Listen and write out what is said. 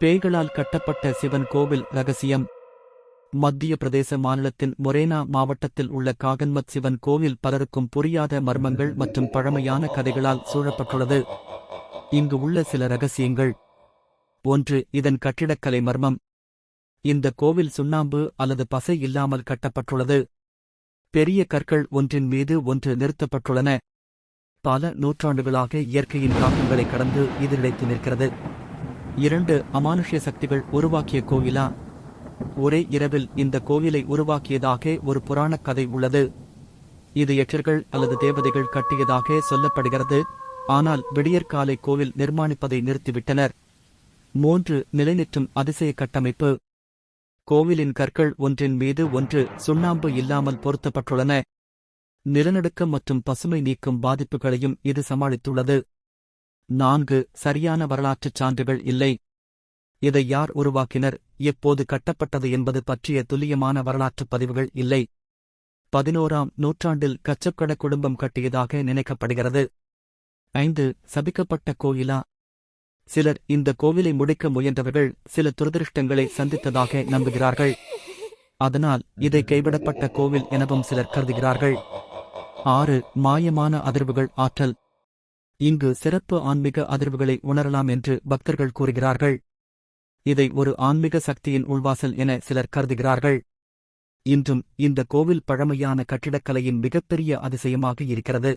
பேய்களால் கட்டப்பட்ட சிவன் கோவில் ரகசியம். மத்திய பிரதேச மாநிலத்தின் மொரேனா மாவட்டத்தில் உள்ள காகன்மத் சிவன் கோவில் பலருக்கும் புரியாத மர்மங்கள் மற்றும் பழமையான கதைகளால் சூழப்பட்டுள்ளது. இங்கு உள்ள சில ரகசியங்கள். ஒன்று இதன் கட்டிடக்கலை மர்மம். இந்த கோவில் சுண்ணாம்பு அல்லது பசை இல்லாமல் கட்டப்பட்டுள்ளது. பெரிய கற்கள் ஒன்றின் மீது ஒன்று நிறுத்தப்பட்டுள்ளன. பல நூற்றாண்டுகளாக இயற்கையின் தாக்கங்களை கடந்து இது நிலைத்து நிற்கிறது. இரண்டு அமானுஷ்ய சக்திகள் உருவாக்கிய கோவிலா? ஒரே இரவில் இந்த கோவிலை உருவாக்கியதாக ஒரு புராணக் கதை உள்ளது. இது எச்சர்கள் அல்லது தேவதைகள் கட்டியதாக சொல்லப்படுகிறது. ஆனால் விடியற்காலை கோவில் நிர்மாணிப்பதை நிறுத்திவிட்டனர். மூன்று நிலைநிற்றும் அதிசய கட்டமைப்பு. கோவிலின் கற்கள் ஒன்றின் மீது ஒன்று சுண்ணாம்பு இல்லாமல் பொருத்தப்பட்டுள்ளன. நிலநடுக்கம் மற்றும் பசுமை நீக்கும் பாதிப்புகளையும் இது சமாளித்துள்ளது. நான்கு சரியான வரலாற்றுச் சான்றுகள் இல்லை. இதை யார் உருவாக்கினர்? எப்போது கட்டப்பட்டது என்பது பற்றிய துல்லியமான வரலாற்றுப் பதிவுகள் இல்லை. பதினோராம் நூற்றாண்டில் கச்சக்கட குடும்பம் கட்டியதாக நினைக்கப்படுகிறது. ஐந்து சபிக்கப்பட்ட கோயிலா? சிலர் இந்த கோவிலை முடிக்க முயன்றவர்கள் சில துரதிருஷ்டங்களை சந்தித்ததாக நம்புகிறார்கள். அதனால் இதை கைவிடப்பட்ட கோவில் எனவும் சிலர் கருதுகிறார்கள். ஆறு மாயமான அதிர்வுகள் ஆற்றல். இங்கு சிறப்பு ஆன்மீக அதிர்வுகளை உணரலாம் என்று பக்தர்கள் கூறுகிறார்கள். இதை ஒரு ஆன்மீக சக்தியின் உள்வாசல் என சிலர் கருதுகிறார்கள். இன்றும் இந்த கோவில் பழமையான கட்டிடக்கலையின் மிகப்பெரிய அதிசயமாக இருக்கிறது.